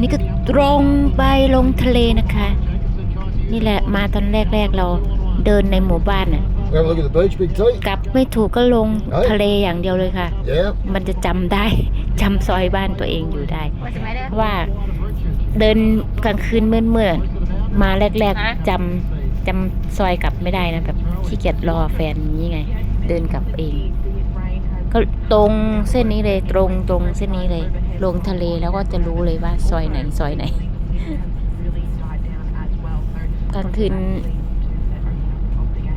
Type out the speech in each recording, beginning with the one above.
นี่ก็ตรงไปลงทะเลนะคะ นี่แหละมาตอนแรกๆเราเดินในหมู่บ้านน่ะ We have a look at the beach, Big T. กลับไม่ถูกก็ลงเฮ้ยทะเลอย่างเดียวเลยค่ะ Yeah. มันจะจำได้ จำซอยบ้านตัวเองอยู่ได้ว่าจะไม่ได้เพราะว่าเดินกลางคืนเมื่อๆมาแรกฮะๆจำจำซอยกลับไม่ได้นะแบบขี้เกียจรอแฟนอย่างนี้ไง เดินกลับเอง ก็ตรงเส้นนี้เลยตรงตรงเส้นนี้เลย ลงทะเลแล้วก็จะรู้เลยว่าซอยไหนซอยไหนกลางคืน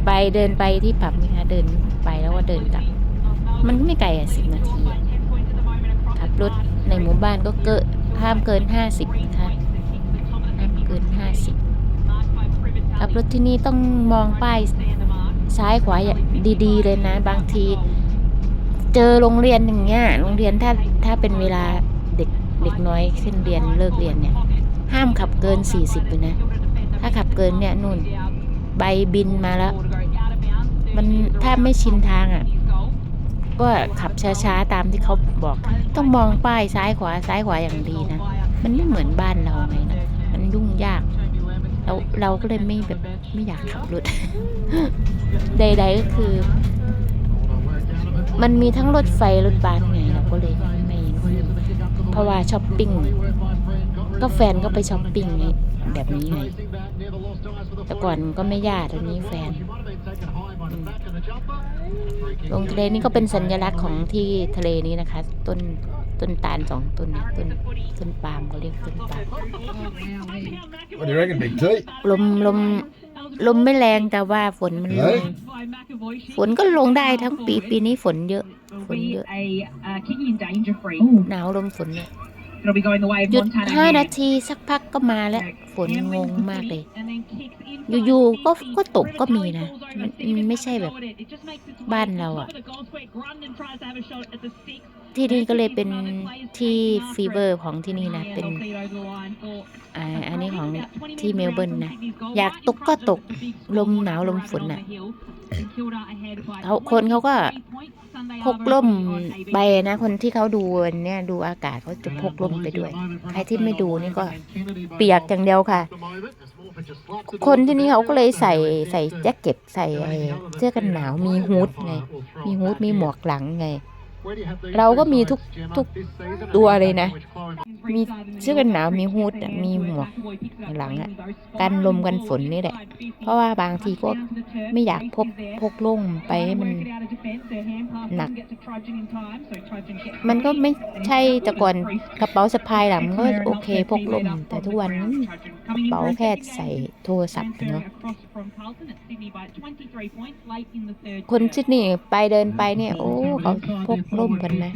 ไปเดินไปที่ผับนี่คะเดินไปแล้วก็เดินกลับ มันก็ไม่ไกลอะสิบนาทีขับรถในหมู่บ้านก็เกินห้ามเกินห้าสิบนะคะห้ามเกินห้าสิบขับรถที่นี่ต้องมองป้ายซ้ายขวาดีๆ เลยนะ บางที เจอโรงเรียนอย่างเงี้ยโรงเรียนถ้าถ้าเป็นเวลา เด็กเด็กน้อยขึ้นเรียนเลิกเรียนเนี่ย ห้ามขับเกินสี่สิบเลยนะ ถ้าขับเกินเนี่ยนู่น ใบบินมาแล้ว มันถ้าไม่ชินทางอะ ก็ขับช้าๆตามที่เขาบอก ต้องมองป้ายซ้ายขวาซ้ายขวาอย่างดีนะ มันไม่เหมือนบ้านเราไงนะมันยุ่งยากเราเราก็เลยไม่แบบไม่อยากขับรถ ใด ๆ ก็คือ มันมีทั้งรถไฟรถบัส เพราะว่าช้อปปิ้งก็แฟนก็ไปช้อปปิ้งไงแบบนี้ไงแต่ก่อนก็ไม่ญาติอันนี้แฟนอืมลงทะเลนี่ก็เป็นสัญลักษณ์ของที่ทะเลนี้นะคะ ต้นต้นตาลสองต้นเนี่ยต้นต้นปาล์มเขาเรียกต้นปาล์ม What do you reckon, Big T? ลมลมลมไม่แรงแต่ว่าฝนมันลเฮ้งย ฝนก็ลงได้ทั้งปีปีนี้ฝนเยอะ It'll Phun be dữ. a uh, kicking in danger free. หนาวลมฝนเนี่ย It'll be going the way of หยุด Montana. ห้า here. นาทีสักพักก็มาแล้วฝนงงมากเลย And then kicks inside อยู่ๆก็ the ก็ตก Where ก็ the มี volley นะ falls มัน over. Stephen มันไม่ใช่แบบ Parker it. It just makes its way บ้านเราอะ to the goal square. Grundon tries to have a shot at the six. ที่นี่ก็เลยเป็นที่ฟีเวอร์ของที่นี่นะ เป็น Yeah, they'll feed over the line for อ่าอันนี้ของ about 20ที่ minutes เมลเบิร์น around นะ from Sydney's goal. อยาก Right ต in กก็ front ต of ก the big ล score ม line หนาวลม right ฝน on น่ะ the hill. And Kilda ahead by เขาคนเขาก็23 points. Sunday พกร่มไปนะ คนที่เขาดูเนี่ยดูอากาศเขาจะพกร่มไปด้วย ใครที่ไม่ดูนี่ก็เปียกอย่างเดียวค่ะ คนที่นี่เขาก็เลยใส่ใส่แจ็คเก็ตใส่เสื้อกันหนาวมีฮูดไงมีฮูดมีหมวกหลังไง เราก็มีทุกทุกตัวเลยนะ มีเสื้อกันหนาวมีฮูดมีหมวกหลังอะกันลมกันฝนนี่แหละ เพราะว่าบางทีก็ไม่อยากพกพกร่มไปให้มันหนัก มันก็ไม่ใช่แต่ก่อนกระเป๋าสะพายหลังก็โอเคพกร่มแต่ทุกวันนี้เป๋าแพทย์ใส่โทรศัพท์เนาะคนชิดนี่ไปเดินไปเนี่ย โอ้เขาพกร่มกันนะ